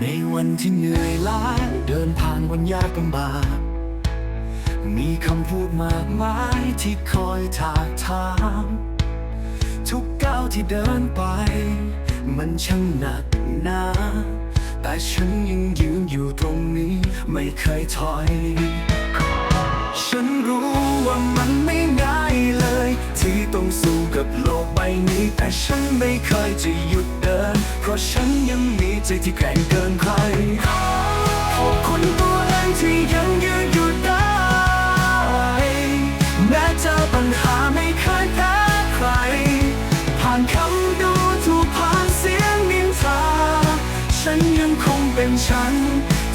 ในวันที่เหนื่อยล้าเดินผ่านวันยากลำบาก มีคำพูดมากมายที่คอยถากถาม ทุกก้าวที่เดินไป มันช่างหนักหนาแต่ฉันยังยืนอยู่ตรงนี้ไม่เคยถอย ฉันรู้ว่ามันไม่ง่ายเลย ที่ต้องสู้กับโลกใบนี้ แต่ฉันไม่เคยจะหยุดเดิน เพราะฉันยังมีใจที่แกร่งกร ฉัน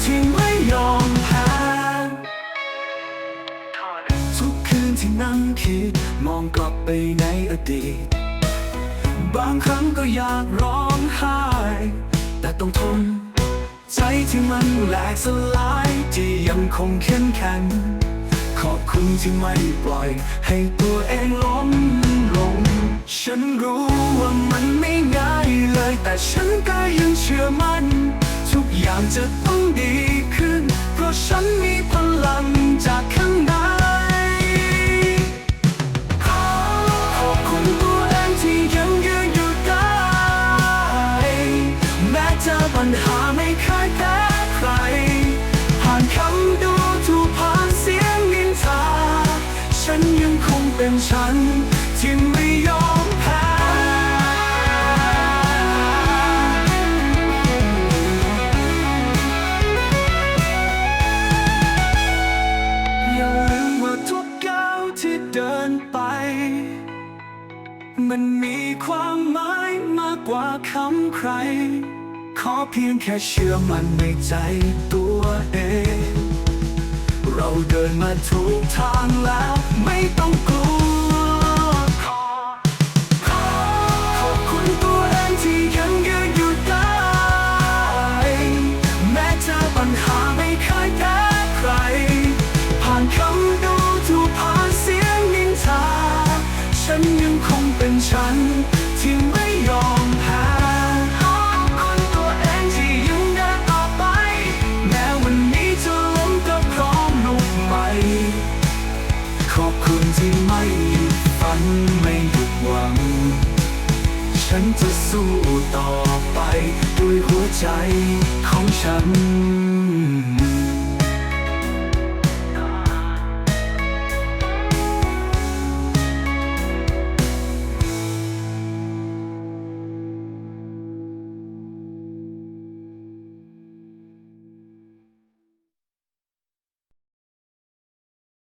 ที่ไม่ยอมแพ้ทุกคืนที่นั่งคิดมองกลับไปในอดีต บางครั้งก็อยากร้องไห้ แต่ต้องทน ใจที่มันแหลกสลายที่ยังคงเข้มแข็งขอบคุณที่ไม่ปล่อย ให้ตัวเองล้มลง ฉันรู้ว่ามันไม่ง่ายเลย แต่ฉันก็ยังเชื่อมั่น อย่างจะต้องดีขึ้น เพราะฉันมีพลังจากข้างในขอบคุณตัวเองที่ยังยืนอยู่ได้ แม้เจอปัญหาไม่เคยแพ้ใคร ผ่านคำดูถูกผ่านเสียงนินทา ฉันยังคงเป็นฉันที่ไม่ มันมีความหมายมากกว่าคำใคร ขอเพียงแค่เชื่อมันในใจตัวเอง เราเดินมาถูกทางแล้วไม่ต้องกลัวขอขอขอ ที่ไม่หยุดฝันไม่หยุดหวัง ฉันจะสู้ต่อไปด้วยหัวใจของฉัน